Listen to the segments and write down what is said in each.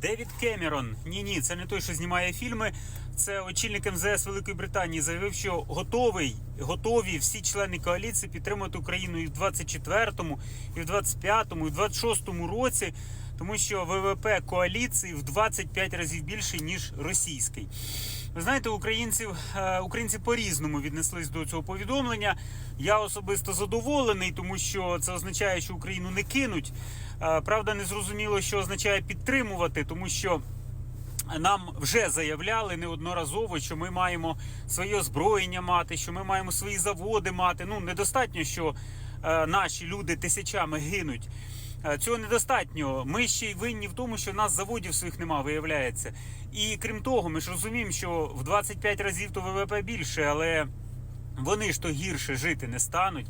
Девід Кемерон. Ні, ні, це не той, що знімає фільми. Це очільник МЗС Великої Британії заявив, що готовий, готові всі члени коаліції підтримати Україну і в 24-му, і в 25-му, і в 26-му році, тому що ВВП коаліції в 25 разів більше ніж російський. Ви знаєте, українців е, українці по-різному віднеслись до цього повідомлення. Я особисто задоволений, тому що це означає, що Україну не кинуть. Е, Правда, не зрозуміло, що означає підтримувати, тому що. Нам вже заявляли неодноразово, що ми маємо своє озброєння мати, що ми маємо свої заводи мати. Ну недостатньо, що е, наші люди тисячами гинуть. Е, Цього недостатньо. Ми ще й винні в тому, що в нас заводів своїх нема, виявляється. І крім того, ми ж розуміємо, що в 25 разів то ВВП більше, але вони ж то гірше жити не стануть.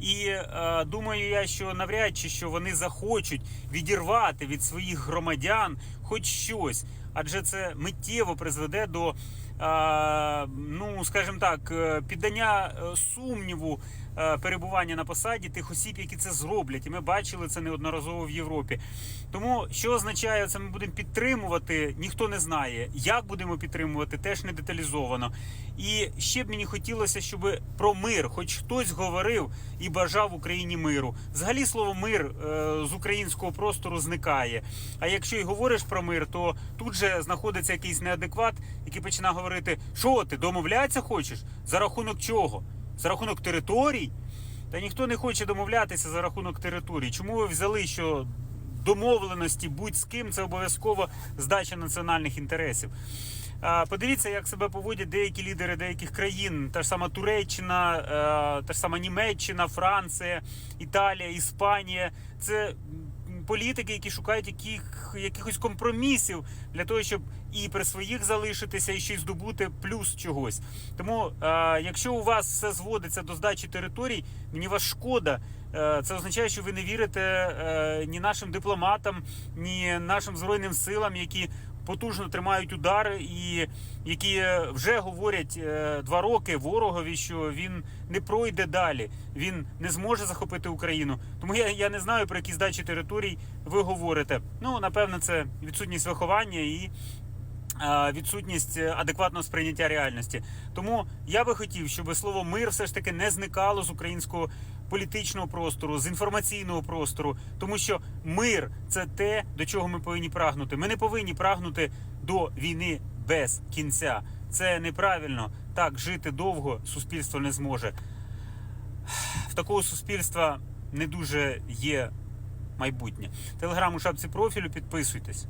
І е, думаю я, що навряд чи що вони захочуть відірвати від своїх громадян хоч щось, адже це миттєво призведе до, е, ну скажімо так, е, піддання е, сумніву перебування на посаді тих осіб, які це зроблять. І ми бачили це неодноразово в Європі. Тому що означає це, ми будемо підтримувати, ніхто не знає. Як будемо підтримувати, теж не деталізовано. І ще б мені хотілося, щоб про мир, хоч хтось говорив і бажав Україні миру. Взагалі слово мир з українського простору зникає. А якщо й говориш про мир, то тут же знаходиться якийсь неадекват, який починає говорити: що ти домовлятися хочеш? За рахунок чого? За рахунок територій? Та ніхто не хоче домовлятися за рахунок територій. Чому ви взяли, що домовленості будь з ким це обов'язково здача національних інтересів? Подивіться, як себе поводять деякі лідери деяких країн. Та ж сама Туреччина, е, та ж сама Німеччина, Франція, Італія, Іспанія. Це політики, які шукають яких, якихось компромісів для того, щоб і при своїх залишитися, і ще й здобути плюс чогось. Тому, е, якщо у вас все зводиться до здачі територій, мені вас шкода. Е, Це означає, що ви не вірите е, ні нашим дипломатам, ні нашим збройним силам, які потужно тримають удари, і які вже говорять е, два роки ворогові, що він не пройде далі, він не зможе захопити Україну. Тому я, я не знаю про які здачі територій ви говорите. Ну напевно, це відсутність виховання і. Е, Відсутність адекватного сприйняття реальності, тому я би хотів, щоб слово мир все ж таки не зникало з українського політичного простору, з інформаційного простору, тому що мир це те, до чого ми повинні прагнути. Ми не повинні прагнути до війни без кінця. Це неправильно. Так жити довго суспільство не зможе. В такого суспільства не дуже є майбутнє. Телеграм у шапці профілю. Підписуйтесь.